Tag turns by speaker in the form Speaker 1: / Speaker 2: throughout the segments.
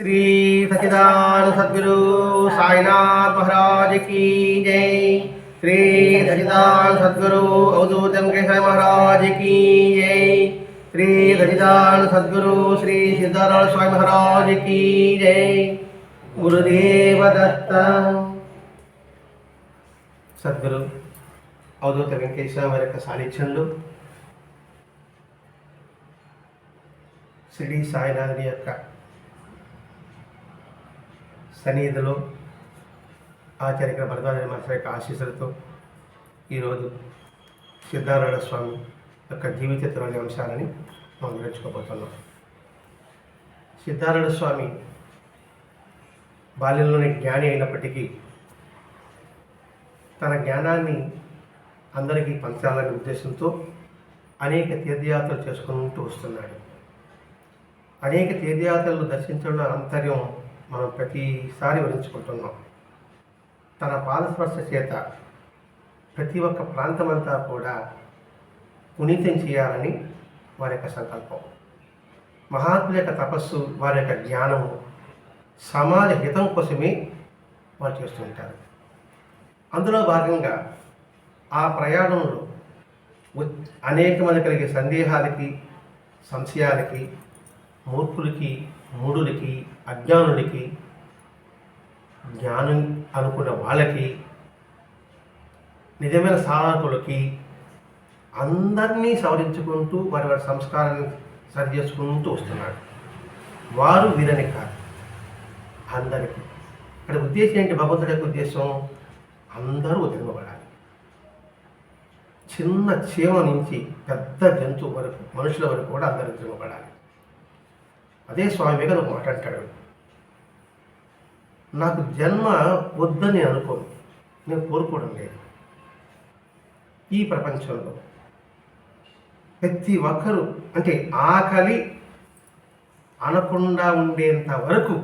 Speaker 1: श्री सचिदान सदगुरु साईनाथ महाराज की जय श्री सचिदान सदगुरु अवधूत केशव महाराज की जय श्री सचिदान सदगुरु श्री सिद्धारायण स्वामी महाराज की जय गुरुदेव दत्त సద్గురు అవధూత వెంకటేశ్వర వారి యొక్క సాన్నిధ్యంలో షిరిడి సాయినాథుని యొక్క సన్నిధిలో ఆచార్య భరద్వాజ మాస్టర్ యొక్క ఆశీస్సులతో ఈరోజు సిద్ధారాయణ స్వామి యొక్క జీవితంలోని అంశాలని మనం నేర్చుకోబోతున్నాం. సిద్ధారాయణ స్వామి బాల్యంలోని జ్ఞాని అయినప్పటికీ తన జ్ఞానాన్ని అందరికీ పంచాలనే ఉద్దేశంతో అనేక తీర్థయాత్రలు చేసుకుంటూ వస్తున్నాడు. అనేక తీర్థయాత్రలు దర్శించడం అంతర్యం మనం ప్రతిసారి వరించుకుంటున్నాం తన పాదస్పర్శ చేత ప్రతి ఒక్క ప్రాంతమంతా కూడా పునీతం చేయాలని వారి యొక్క సంకల్పం. మహాత్ముల యొక్క తపస్సు వారి యొక్క జ్ఞానము సమాజ హితం కోసమే వారు చేస్తుంటారు అందులో భాగంగా ఆ ప్రయాణంలో అనేక మంది కలిగే సందేహాలకి సంశయాలకి మూర్ఖులకి మూడులకి అజ్ఞానుడికి జ్ఞానం అనుకున్న వాళ్ళకి నిజమైన సాధకులకి అందరినీ సవరించుకుంటూ వారి వారి సంస్కారాన్ని సరి చేసుకుంటూ వస్తున్నాడు వారు వీరని కాదు. అందరికీ. ఇక్కడ ఉద్దేశం ఏంటి? భగవంతుడి యొక్క ఉద్దేశం అందరూ ఉద్యమపడాలి చిన్న చీమ నుంచి పెద్ద జంతువు వరకు మనుషుల వరకు కూడా అందరూ ఉద్యమపడాలి అదే స్వామి వివేకానంద ఒక మాట అంటాడు. నాకు జన్మ వద్దని అనుకో అనుకోను నేను కోరుకోవడం లేదు. ఈ ప్రపంచంలో ప్రతి ఒక్కరూ అంటే ఆకలి అనకుండా ఉండేంత వరకు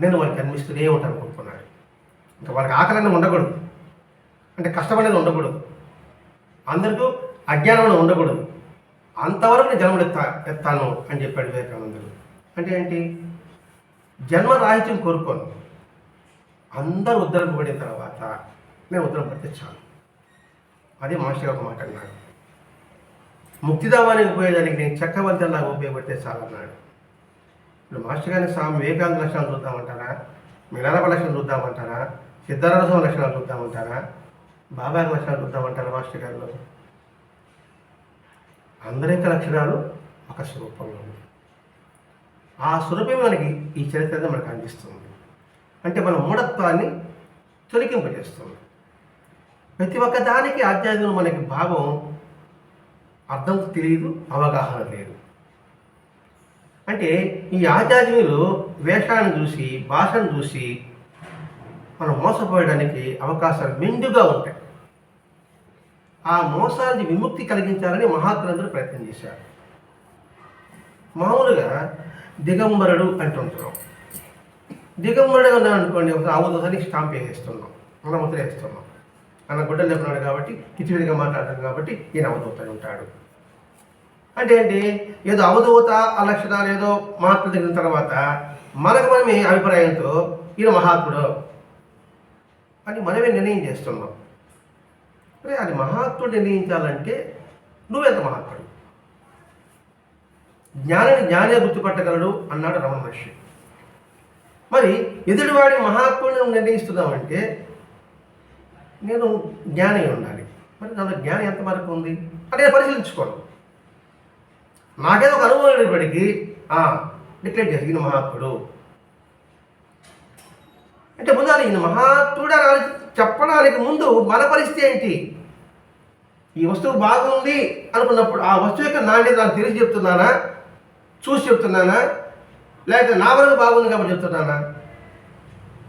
Speaker 1: నేను వాళ్ళకి అనిపిస్తూనే ఉంటాను అనుకుంటున్నాడు. ఇంకా వాళ్ళకి ఆకలి అనేది ఉండకూడదు. అంటే కష్టం అనేది ఉండకూడదు. అందరికీ అజ్ఞానం అనేది ఉండకూడదు. అంతవరకు నేను జన్మలు ఎత్తా ఎత్తాను అని చెప్పాడు వివేకానందుడు. అంటే ఏంటి? జన్మరాహిత్యం కోరుకోను. అందరూ ఉద్ధరింపబడిన తర్వాత నేను ఉద్ధరింపడితే చాలు. అదే మాస్టర్ ఒక మాట అన్నాడు. ముక్తిధామానికి పోయేదానికి నేను చక్రవర్తిలాగా ఉపయోగపడితే చాలు అన్నాడు ఇప్పుడు మాస్టర్ గారిని స్వామి వివేకానంద లక్షణాలు చూద్దామంటారా? మిలాలప లక్షణాలు చూద్దామంటారా? సిద్ధారామ స్వామి లక్షణాలు చూద్దామంటారా? బాబా లక్షణాలు చూద్దామంటారా మాస్టర్ గారిలో? అందరి యొక్క లక్షణాలు ఒక స్వరూపంలో ఉంది. ఆ స్వరూపం మనకి ఈ చరిత్ర మనకు అందిస్తుంది అంటే మన మూఢత్వాన్ని తొలగింపజేస్తుంది. ప్రతి ఒక్క దానికి ఆధ్యాత్మిక మనకి భావం అర్థం తెలియదు అవగాహన లేదు. అంటే ఈ ఆధ్యాత్మికులు వేషాన్ని చూసి భాషను చూసి మనం మోసపోయడానికి అవకాశాలు మెండుగా ఉంటాయి. ఆ మోసానికి విముక్తి కలిగించాలని మహాత్ములందరూ ప్రయత్నం చేశారు. మామూలుగా దిగంబరుడు అంటుంటున్నాం దిగంబరుడు ఉన్నాం అనుకోండి ఒక ఆవుదని స్టాంప్ వేసేస్తున్నాం మన ముద్ర అన్న గుడ్డలు లేకున్నాడు కాబట్టి కిచివిడిగా మాట్లాడతాడు కాబట్టి ఈయన అవధూతని ఉంటాడు. అంటే ఏంటి? ఏదో అవధూత అలక్షణాలు ఏదో మహాత్ములు దిగిన తర్వాత మనకు మనమే అభిప్రాయంతో ఈయన మహాత్ముడు. అని మనమే నిర్ణయం చేస్తున్నాం. అరే అది మహాత్ముడు నిర్ణయించాలంటే నువ్వెంత మహాత్ముడు? జ్ఞానిని జ్ఞానే గుర్తుపట్టగలడు అన్నాడు రమణ మహర్షి. మరి ఎదుటివాడి మహాత్ముడిని నిర్ణయిస్తున్నామంటే నేను జ్ఞాని ఉండాలి. మరి నాలో జ్ఞానం ఎంతవరకు ఉంది? అంటే నేను పరిశీలించుకోను. నాకేదో ఒక అనుభవం అయినప్పటికీ డిక్లేర్ చేసి ఈయన మహాత్ముడు. అంటే ముందు ఈయన మహాత్ముడు అని చెప్పడానికి ముందు మన పరిస్థితి ఏంటి? ఈ వస్తువు బాగుంది అనుకున్నప్పుడు ఆ వస్తువు యొక్క నాణ్యత నాకు తెలిసి చెప్తున్నానా? చూసి చెప్తున్నానా? లేకపోతే నా వరకు బాగుంది కాబట్టి చెప్తున్నానా?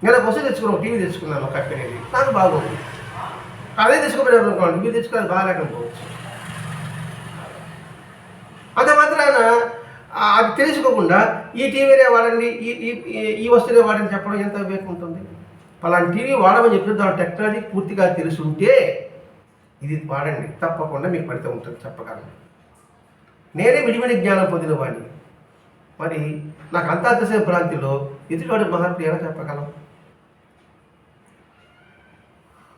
Speaker 1: నేను బస్సు తెచ్చుకున్నాను టీవీ తెచ్చుకున్నాను ఒక కంపెనీది నాకు బాగుంది. అదే తెచ్చుకోబోయారు అనుకోండి మీరు తెచ్చుకోవాలి బాగాలేకపోవచ్చు. అంత మాత్రాన అది తెలుసుకోకుండా ఈ టీవీనే వాడండి ఈ ఈ ఈ- వస్తువునే వాడని చెప్పడం ఎంత వివేకం ఉంటుంది పలాంటి టీవీ వాడమని చెప్పిన దాని టెక్నాలజీ పూర్తిగా తెలిసి ఉంటే ఇది వాడండి తప్పకుండా మీకు పడితే ఉంటుంది చెప్పగలను. నేనే విడివిడి జ్ఞానం పొందిన వాడిని. మరి నాకు అంతర్దశ భ్రాంతిలో ఎదుటివాడు మహర్షి ఎలా చెప్పగలం?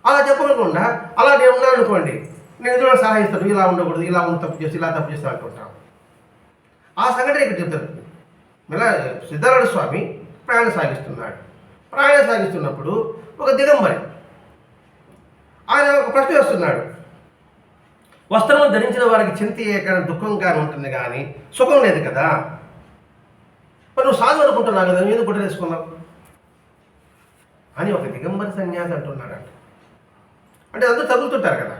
Speaker 1: అలా చెప్పకుండా అలా నేను ఉన్నాను అనుకోండి నేను ఎదురు సలహా ఇస్తాను ఇలా ఉండకూడదు ఇలా ఉండి తప్పు చేసి ఇలా తప్పు చేస్తా అనుకుంటాను ఆ సంఘటన ఇక్కడ చెప్తారు. ఇలా సిద్ధారాయణ స్వామి ప్రయాణం సాగిస్తున్నాడు. ప్రయాణం సాగిస్తున్నప్పుడు ఒక దిగంబరి ఆయన ఒక ప్రశ్న వేస్తున్నాడు. వస్త్రము ధరించిన వారికి చింత కానీ దుఃఖంగా ఉంటుంది కానీ సుఖం లేదు కదా? మరి నువ్వు సాధు అనుకుంటున్నావు కదా నువ్వు ఎందుకు గుడ్డ వేసుకున్నావు? అని ఒక దిగంబరి సన్యాసి అంటున్నాడంట. అంటే అందరూ తగులుతుంటారు కదా.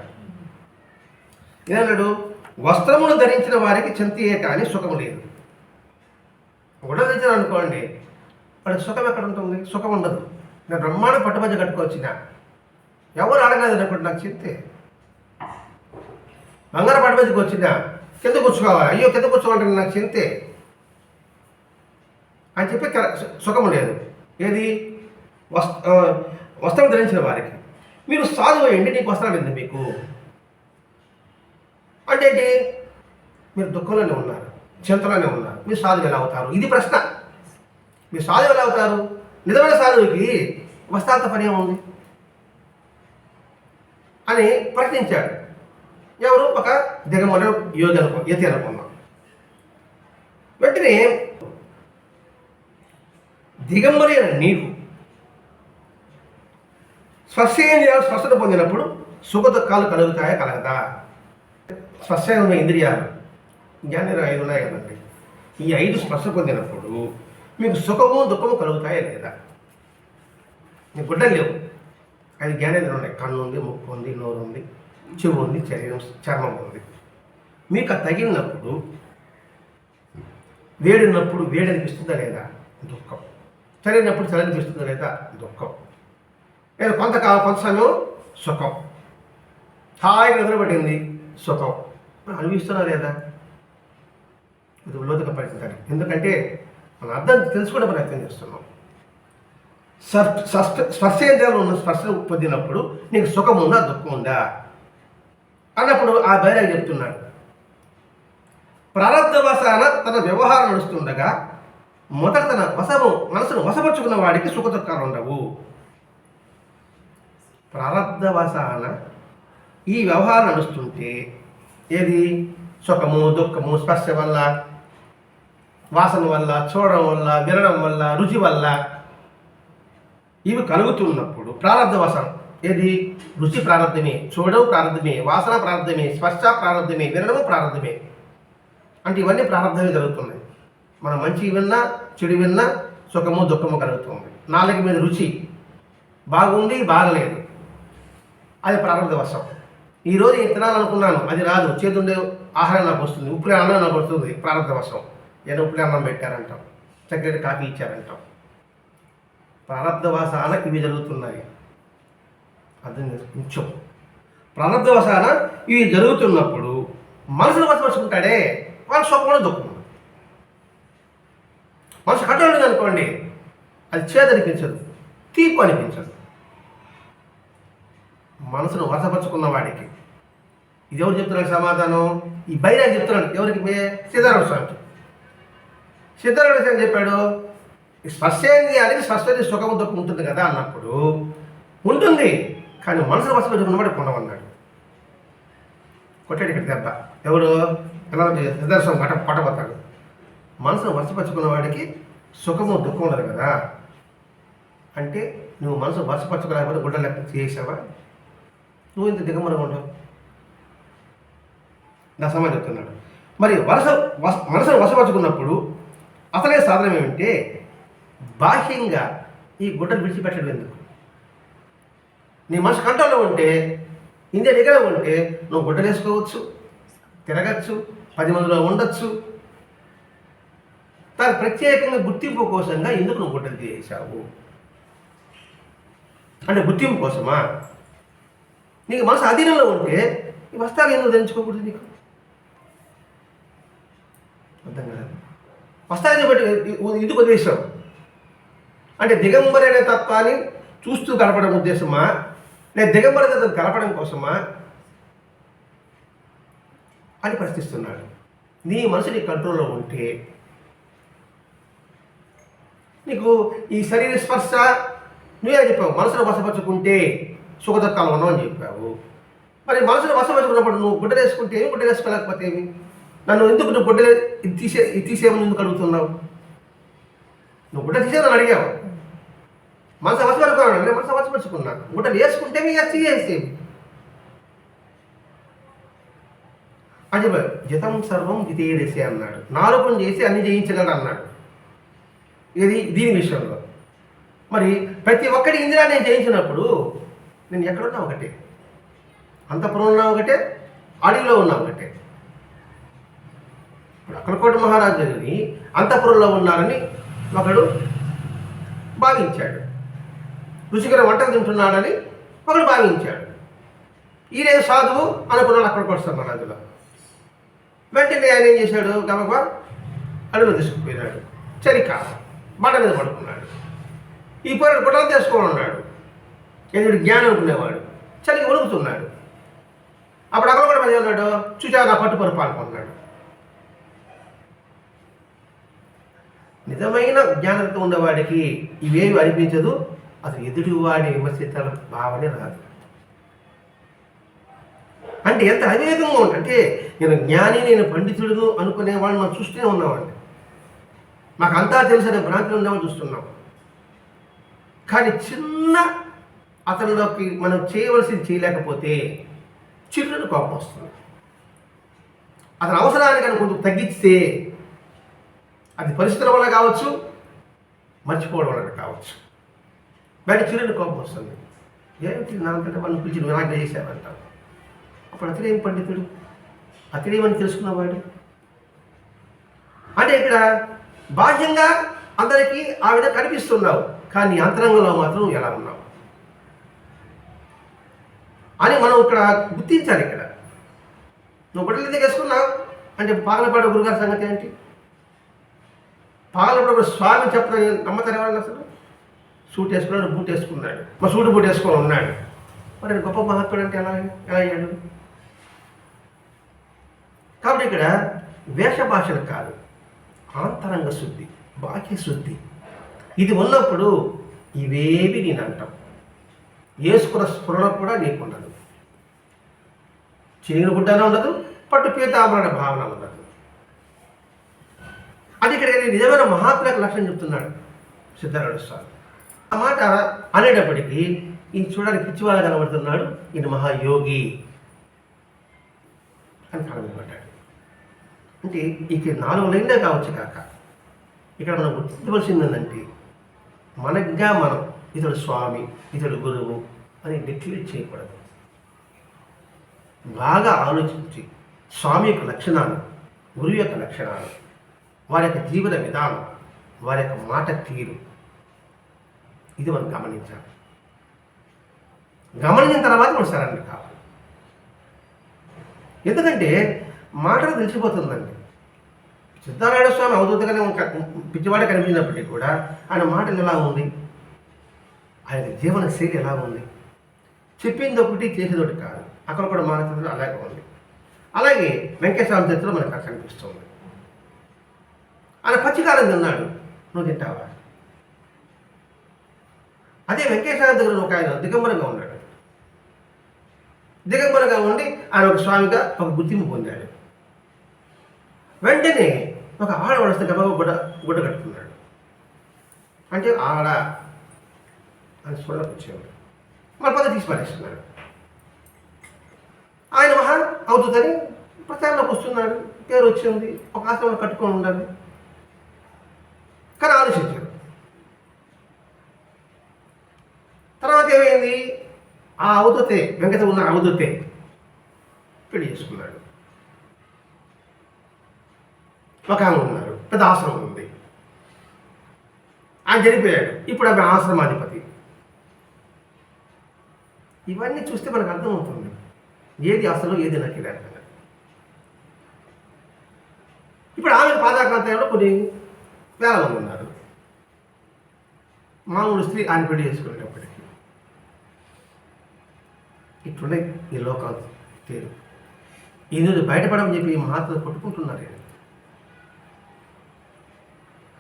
Speaker 1: ఏమన్నాడు? వస్త్రమును ధరించిన వారికి చింతయే కానీ సుఖం లేదు. గుడ్డ ధరించిన అనుకోండి వాడికి సుఖం ఎక్కడ ఉంటుంది? సుఖం ఉండదు. నేను బ్రహ్మాండ పట్టుబజ్జ కట్టుకొచ్చిన ఎవరు అడగలేదు అనుకోండి నాకు చెప్తే బంగారు పట్టుబజ్జకి వచ్చినా కింద కూర్చోవాలి అయ్యో కింద కూర్చోవాలంటే నాకు చింతే. అని చెప్పి సుఖము సుఖం లేదు. ఏది? వస్త్రం ధరించిన వారికి. మీరు సాధువు అయ్యండి నీకు వస్త్రం ఏంది మీకు? అంటే ఏంటి? మీరు దుఃఖంలోనే ఉన్నారు చింతలోనే ఉన్నారు మీరు సాధువు ఎలా అవుతారు? ఇది ప్రశ్న. మీరు సాధువు ఎలా అవుతారు? నిజమైన సాధువుకి వస్త్రాలతో పని ఏముంది? అని ప్రశ్నించాడు. ఎవరు? ఒక దిగమల యోగి అనుకో యతి అనుకున్నాం. వెంటనే దిగంబరి అయిన నీకు స్పర్శేంద్రియాలు స్పష్టత పొందినప్పుడు సుఖ దుఃఖాలు కలుగుతాయా కలగదా? స్వస్థమైన ఇంద్రియాలు. జ్ఞానేంద్రియాలు ఐదు ఉన్నాయి కదండి. ఈ ఐదు స్పర్శ పొందినప్పుడు మీకు సుఖము దుఃఖము కలుగుతాయా లేదా? మీ గుడ్డలు లేవు. అది జ్ఞానేంద్రియాలు ఉన్నాయి. కన్ను ఉంది ముక్కు ఉంది నోరు ఉంది చెవు ఉంది శరీరం చర్మం ఉంది. మీకు అది తగిలినప్పుడు వేడినప్పుడు వేడి అనిపిస్తుందా లేదా? దుఃఖం. చలినప్పుడు చలి లేదా దుఃఖం. లేదా కొంతకాల కొంత సమయం సుఖం. హాయిగా నిద్రపడింది సుఖం. అనిపిస్తున్నా లేదా? ఇది లోతుగా పరిస్థితి ఎందుకంటే మన అర్థం తెలుసుకోవడం ప్రయత్నం చేస్తున్నాం. స్పర్శ ఉన్న స్పర్శ పొందినప్పుడు నీకు సుఖం ఉందా దుఃఖం ఉందా? అన్నప్పుడు ఆ బైరాగ్ చెప్తున్నాడు. ప్రారంధ తన వ్యవహారం నడుస్తుండగా మొదట తన వశము మనసును వశపరుచుకున్న వాడికి సుఖ దుఃఖాలు ఉండవు. ప్రారంధవశాన ఈ వ్యవహారం నడుస్తుంటే ఏది? సుఖము దుఃఖము స్పర్శ వల్ల వాసన వల్ల చూడడం వల్ల వినడం వల్ల రుచి వల్ల ఇవి కలుగుతున్నప్పుడు ప్రారంధవశం ఏది? రుచి ప్రారంధమే చూడడం ప్రారంధమే వాసన ప్రారంధమే స్పర్శ ప్రారంధమే వినడము ప్రారంధమే. అంటే ఇవన్నీ ప్రారంధమే జరుగుతున్నాయి. మనం మంచి విన్నా చెడు విన్నా సుఖము దుఃఖము కలుగుతుంది. నాలుగు మీద రుచి. బాగుంది బాగలేదు. అది ప్రారంభ వశం. ఈరోజు నేను తినాలనుకున్నాను. అది రాదు. చేతుండే ఆహారం నాకు వస్తుంది. ఉప్పుడే అన్నం నాకు వస్తుంది. ప్రారంభ వశం. ఏదో ఉప్పుడే అన్నం పెట్టారంటాం. చక్కటి కాఫీ ఇచ్చారంటాం. ప్రారంధవాసాన ఇవి జరుగుతున్నాయి. అర్థం కొంచెం. ప్రారంభవసాన ఇవి జరుగుతున్నప్పుడు మనసును వశపరుచుకుంటాడే. వాళ్ళ సుఖంలో దుఃఖం మనసు కట్టలేదు అనుకోండి అది చేదనిపించదు తీపు అనిపించదు. మనసును వశపరుచుకున్న వాడికి. ఇది ఎవరు చెప్తున్నాడు సమాధానం? ఈ బైరాగ్ చెప్తున్నాడు. ఎవరికి? మే సీతారామ స్వామికి. సీతారామ స్వామి చెప్పాడు ఈ స్పర్శేంద్రియానికి స్పర్శేంద్రియ సుఖము దుఃఖం ఉంటుంది కదా అన్నప్పుడు ఉంటుంది కానీ మనసును వశపరుచుకున్నవాడు ఉండమన్నాడు కొట్టాడు ఇక్కడ దెబ్బ. ఎవరు? ఎలా నిదర్శనం పట పట్టబోతాడు. మనసును వశపరుచుకున్న వాడికి సుఖము దుఃఖం ఉండదు కదా. అంటే నువ్వు మనసు వశపరచుకోలేకపోతే గుడ్డ లెక్క చేసావా? నువ్వు ఇంత దిగమనగా ఉండవు నా సమాజం చెప్తున్నాడు. మరి వరస వస మనసును వశపరుచుకున్నప్పుడు అసలే సాధనం ఏమంటే బాహ్యంగా ఈ గుడ్డలు విడిచిపెట్టడం ఎందుకు? నీ మనసు కంట్రోల్లో ఉంటే ఇండియా దగ్గర ఉంటే నువ్వు గుడ్డలు వేసుకోవచ్చు తిరగచ్చు పది మందిలో ఉండొచ్చు తను ప్రత్యేకంగా గుర్తింపు కోసంగా ఎందుకు నువ్వు గుడ్డలు తీసేసావు అంటే గుర్తింపు కోసమా? నీకు మనసు అధీనంలో ఉంటే ఈ వస్త్రాలు ఎందుకు ధరించుకోకూడదు నీకు? అర్థం కదా వస్త్రాలు బట్టి ఇది ఉద్దేశం అంటే దిగంబరి తత్వాన్ని చూస్తూ గడపడం ఉద్దేశమా? లేదా దిగంబర తత్వం కలపడం కోసమా? అని ప్రశ్నిస్తున్నాడు. నీ మనసు నీ కంట్రోల్లో ఉంటే నీకు ఈ శరీర స్పర్శ నువ్వే చెప్పావు? మనసును వశపరుచుకుంటే సుఖదుఖాలు ఉన్నావు అని చెప్పావు. మరి మనసును వసపరుచుకున్నప్పుడు నువ్వు గుడ్డ వేసుకుంటే ఏమి గుడ్డ వేసుకోలేకపోతే ఏమి? నన్ను ఎందుకు నువ్వు గుడ్డ తీసే తీసేమని ఎందుకు అడుగుతున్నావు? నువ్వు గుడ్డ తీసేయమని అడిగావు. మనసు వసపరుచుకున్నాను నేను మనసు వశపరుచుకున్నాను గుడ్డ వేసుకుంటే మీ తీసేసేవి అని చెప్పారు జితం సర్వం జితేదేశే అన్నాడు. నాలుగు చేసి అన్ని జయించగలడు అన్నాడు. ఇది దీని విషయంలో మరి ప్రతి ఒక్కటి ఇందిరా నేను జయించినప్పుడు నేను ఎక్కడున్నా ఒకటే. అంతపురం ఉన్నా ఒకటే అడవిలో ఉన్నా ఒకటే. ఇప్పుడు అక్కలకోట మహారాజుని అంతపురంలో ఉన్నారని ఒకడు భావించాడు. రుచికర వంటలు తింటున్నాడని ఒకడు భావించాడు. ఈయన సాధువు అనుకున్నాడు అక్కడికి మహారాజులో వెంటనే ఆయన ఏం చేశాడు? గబగబా అడవిలో తీసుకుపోయినాడు. చలికాలం. బండ మీద పడుకున్నాడు. ఈ పోరాడు గుడ్డలు తెచ్చుకొని ఉన్నాడు ఎందుకు జ్ఞానం అనుకునేవాడు. చలికి వణుకుతున్నాడు అప్పుడు అక్కడ కూడా మీద ఉన్నాడు చూచా నా పట్టు పరిపాలనుకున్నాడు నిజమైన జ్ఞానంతో ఉండేవాడికి ఇవేవి అనిపించదు? అసలు ఎదుటి వాడి విమర్శించాల భావనే రాదు. అంటే ఎంత అవేగంగా ఉంటుంది అంటే నేను జ్ఞాని నేను పండితుడును అనుకునేవాడిని మనం చూస్తూనే ఉన్నామండి మాకు అంతా తెలిసిన భ్రాంతిలో ఉందామని చూస్తున్నాం. కానీ చిన్న అతనిలోకి మనం చేయవలసింది చేయలేకపోతే చిల్లుని కోపం వస్తుంది. అతని అవసరాన్ని కానీ కొంచెం తగ్గిస్తే అది పరిస్థితుల వల్ల కావచ్చు మర్చిపోవడం వల్ల కావచ్చు. బయట చిల్లుని కోపం వస్తుంది. ఏమిటి నాకంటే వాళ్ళని పిలిచి వినాగ్ర నాకు అప్పుడు అతడేం పండితుడు? అతడేమని తెలుసుకున్నవాడు అంటే ఇక్కడ బాహ్యంగా అందరికీ ఆ విధంగా కనిపిస్తున్నావు. కానీ అంతరంగంలో మాత్రం ఎలా ఉన్నావు? అని మనం ఇక్కడ గుర్తించాలి ఇక్కడ. నువ్వు బట్టలు ఎందుకు అంటే పాగలపాడు గురుగారి సంగతి ఏంటి? పాగలపాడు స్వామి చెప్పడం నమ్మతారు ఎవరన్నా అసలు? సూట్ వేసుకున్నాడు బూట్ వేసుకున్నాడు. మా సూటు బూట్ వేసుకొని ఉన్నాడు. మరి గొప్ప మహాత్ముడు అంటే ఎలా ఎలా అయ్యాడు? కాబట్టి ఇక్కడ వేష భాషలు కాదు. ఆంతరంగ శుద్ధి బాహ్య శుద్ధి. ఇది ఉన్నప్పుడు ఇవేవి నేను అంటాం వేసుకున్న స్ఫురణ కూడా నీకు ఉండదు చినిగిన గుడ్డన ఉండదు పట్టు పీతాంబరణ భావన ఉండదు. అది ఇక్కడ నిజమైన మహాత్ములకు లక్ష్యం చెప్తున్నాడు సిద్ధారాయణ స్వామి. ఆ మాట అనేటప్పటికీ ఈయన చూడడానికి పిచ్చివాళ్ళ కనబడుతున్నాడు ఈయన మహాయోగి అని కనబడ్డాడు అంటే ఇక నాలుగు లైన్లే కావచ్చు కాక. ఇక్కడ మనం గుర్తించవలసింది ఏంటంటే మనగ్గా మనం ఇతడు స్వామి ఇతడు గురువు అని డిక్లేర్ చేయకూడదు. బాగా ఆలోచించి స్వామి యొక్క లక్షణాలు గురువు యొక్క లక్షణాలు వారి యొక్క జీవన విధానం వారి యొక్క మాట తీరు ఇది మనం గమనించాలి. గమనించిన తర్వాత మనం సరైన కావాలి. ఎందుకంటే మాటలు తెలిసిపోతుందండి. సిద్ధారాయణ స్వామి అవధూతగానే ఒక పిచ్చివాడే కనిపించినప్పటికీ కూడా ఆయన మాటలు ఎలా ఉంది? ఆయన జీవన శైలి ఎలా ఉంది? చెప్పింది ఒకటి చేసేది ఒకటి కాదు. అక్కడ కూడా మానసిక అలాగే ఉంది. అలాగే వెంకటేశ్వర చరిత్రలో మనకు అక్కడ కనిపిస్తుంది. ఆయన పచ్చికారం తిన్నాడు. నువ్వు తింటావా? అదే వెంకటేశ్వర దగ్గర ఒక ఆయన దిగంబరంగా ఉన్నాడు. దిగంబరంగా ఉండి ఆయన ఒక స్వామిగా ఒక గుర్తింపు పొందాడు. వెంటనే ఒక ఆడవాడు వస్తే గబగబ గుడ్డ గుడ్డ కట్టుకున్నాడు. అంటే ఆడ అని చూడకు వచ్చేవాడు మన పద తీసి ఆయన మహా అవుతుందని ప్రచారంలోకి వస్తున్నాడు. పేరు వచ్చింది. ఒక ఆశ్రమం కట్టుకొని ఉండాలి. కానీ ఆలోచించాడు. తర్వాత ఏమైంది? ఆ అవధతే వెంకట ఉన్న అవధతే పెళ్ళి చేసుకున్నాడు. ఒక ఆమె ఉన్నారు పెద్ద ఆశ్రమం ఉంది. ఆయన చనిపోయాడు. ఇప్పుడు ఆమె ఆశ్రమాధిపతి. ఇవన్నీ చూస్తే మనకు అర్థమవుతుంది. ఏది అసలు ఏది నాకు ఇప్పుడు ఆమె పాదాక్రాంతంలో కొన్ని వేల మంది ఉన్నారు. మామూలు స్త్రీ ఆయన పెళ్ళి చేసుకునేటప్పటికి. ఇట్లున్నాయి ఈ లోకాలు. తీరు ఈ రోజు బయటపడమని చెప్పి మహాత్ములు కొట్టుకుంటున్నారు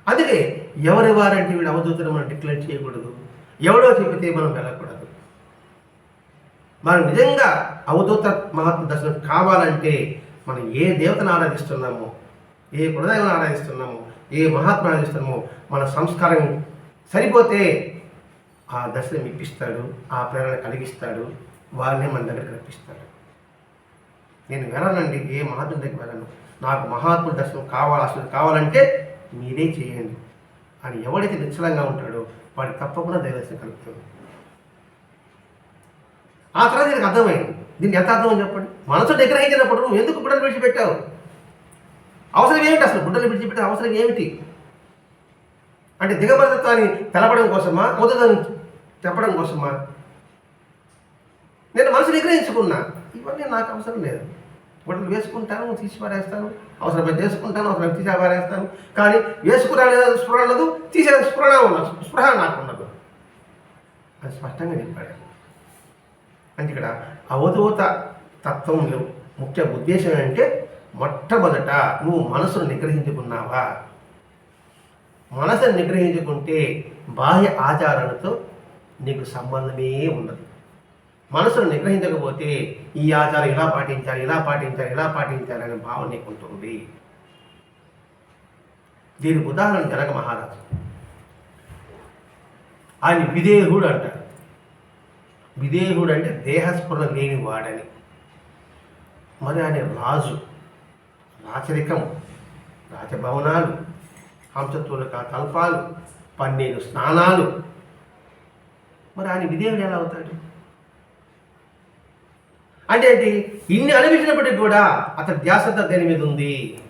Speaker 1: అందుకే ఎవరి వారంటే వీళ్ళు అవధూతను మనం డిక్లేర్ చేయకూడదు. ఎవడో చెబితే మనం వెళ్ళకూడదు. మనం నిజంగా అవధూత మహాత్మ దర్శనం కావాలంటే మనం ఏ దేవతను ఆరాధిస్తున్నామో ఏ కులదైవం ఆరాధిస్తున్నామో ఏ మహాత్మ ఆరాధిస్తున్నామో మన సంస్కారం సరిపోతే ఆ దర్శనం ఇప్పిస్తాడు ఆ ప్రేరణ కలిగిస్తాడు వారిని మన దగ్గర కనిపిస్తాడు నేను వెళ్ళనండి ఏ మహాత్ముడి దగ్గరికి వెళ్ళను. నాకు మహాత్ముడి దర్శనం కావాలి అసలు కావాలంటే మీరే చేయండి. అని ఎవడైతే నిశ్చలంగా ఉంటాడో వాడికి తప్పకుండా దైవదర్శనం కలుగుతుంది. ఆ తర్వాత దీనికి అర్థమైంది. దీనికి ఎంత అర్థం అని చెప్పండి? మనసు నిగ్రహించినప్పుడు నువ్వు ఎందుకు గుడ్డలు విడిచిపెట్టావు? అవసరం ఏమిటి అసలు గుడ్డలు విడిచిపెట్టే అవసరం ఏమిటి? అంటే దిగబద్ధత్వాన్ని తెలపడం కోసమా? మొదలని చెప్పడం కోసమా? నేను మనసు నిగ్రహించుకున్నా. ఇవన్నీ నాకు అవసరం లేదు. బట్టలు వేసుకుంటాను తీసి పారేస్తాను అవసరమైతే వేసుకుంటాను అవసరం తీసి పారేస్తాను కానీ వేసుకురాలే స్పృహ ఉండదు తీసే స్పృహ ఉండదు స్పృహ నాకు ఉండదు అది స్పష్టంగా చెప్పాడు. అంటే ఇక్కడ అవధూత తత్వంలో ముఖ్య ఉద్దేశం ఏంటంటే మొట్టమొదట నువ్వు మనసును నిగ్రహించుకున్నావా? మనసును నిగ్రహించుకుంటే బాహ్య ఆచారాలతో నీకు సంబంధమే ఉండదు. మనసును నిగ్రహించకపోతే ఈ ఆచారం ఇలా పాటించాలి ఇలా పాటించాలి ఇలా పాటించాలి అనే భావన నీకు ఉంటుంది. దీనికి ఉదాహరణ జనక మహారాజు. ఆయన విదేహుడు అంటారు విదేహుడు అంటే దేహస్ఫురణ లేని వాడని. మరి ఆయన రాజు రాచరికం రాజభవనాలు హంసతూలక కల్పాలు పన్నీరు స్నానాలు. మరి ఆయన విదేవుడు ఎలా అవుతాడు? అంటే ఏంటి? ఇన్ని అనిపించినప్పటికీ కూడా అతని ధ్యాసంతా దేని మీద ఉంది?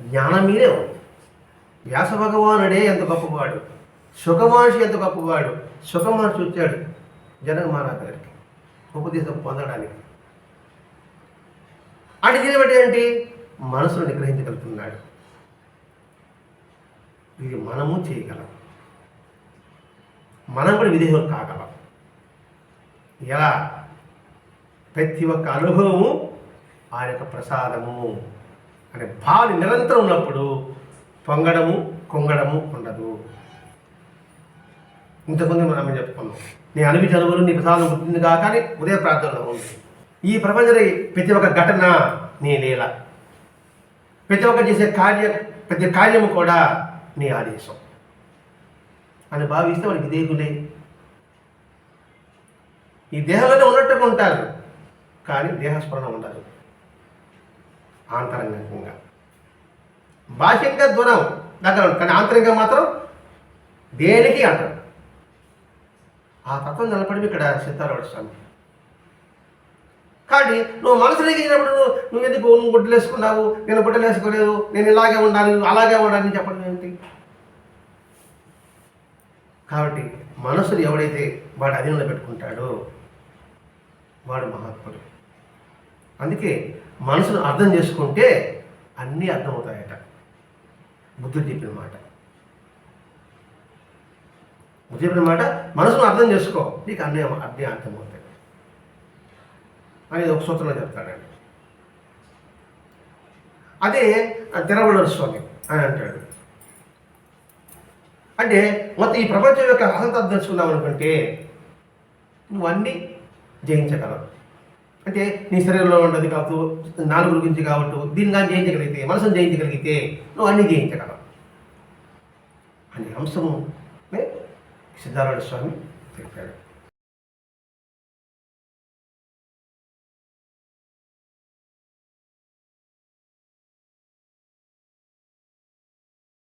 Speaker 1: జ్ఞానం మీదే ఉంది. వ్యాస భగవానుడే ఎంత గొప్పవాడు. సుఖమహర్షి ఎంత గొప్పవాడు. సుఖమహర్షి వచ్చాడు జనక మహారాజు గారికి ఉపదేశం పొందడానికి. అంటే దీన్ని బట్టి ఏంటి? మనసును నిగ్రహించగలుగుతున్నాడు. ఇది మనము చేయగలం. మనం కూడా విధేయం కాగలం. ఎలా? ప్రతి ఒక్క అనుభవము ఆ యొక్క ప్రసాదము అనే భావన నిరంతరం ఉన్నప్పుడు పొంగడము కొంగడము ఉండదు. ఇంతకుముందు మనం చెప్పుకున్నాం? నీ అనుభవి చదువులు నీ ప్రసాదం పుట్టింది కాక అని ఉదయ ప్రార్థనలో ఉంది. ఈ ప్రపంచంలో ప్రతి ఒక్క ఘటన నీ లీల. ప్రతి ఒక్క చేసే కార్య ప్రతి కార్యము కూడా నీ ఆదేశం. అని భావిస్తే వాడికి దేవులే ఈ దేహంలోనే ఉన్నట్టుగా ఉంటారు. కానీ దేహస్మరణ ఉండదు. ఆంతరంగికంగా. బాహ్యంగా దూరం దగ్గర కానీ ఆంతరంగా మాత్రం దేనికి అంటారు? ఆ తత్వం నిలబడి ఇక్కడ సిద్ధారాడు స్వామి కానీ నువ్వు మనసు రేగించినప్పుడు నువ్వు నువ్వు ఎందుకు నువ్వు గుడ్డలు వేసుకున్నావు? నేను గుడ్డలు వేసుకోలేదు. నేను ఇలాగే ఉండాలి నువ్వు అలాగే ఉండాలని చెప్పడం ఏంటి కాబట్టి మనసుని ఎవడైతే వాడు అధీనంలో పెట్టుకుంటాడో వాడు మహాత్ముడు. అందుకే మనసును అర్థం చేసుకుంటే అన్నీ అర్థమవుతాయట. బుద్ధుడు చెప్పిన మాట. బుద్ధి చెప్పిన మాట మనసును అర్థం చేసుకో. నీకు అన్నీ అన్నీ అర్థమవుతాయి. అనేది ఒక సూత్రంలో చెప్తాడండి. అదే తిరవళ్ళూరు స్వామి అని అంటాడు. అంటే మొత్తం ఈ ప్రపంచం యొక్క అసంతరం తెలుసుకుందాం అనుకుంటే నువ్వు అన్నీ అంటే నీ శరీరంలో ఉండదు కావచ్చు నాలుగు గురించి కావచ్చు దీన్ని కానీ జయించగలిగితే మనసును జయించగలిగితే నువ్వు అన్నీ జయించగలవు. అనే అంశము సిద్ధారాయణ స్వామి చెప్పాడు.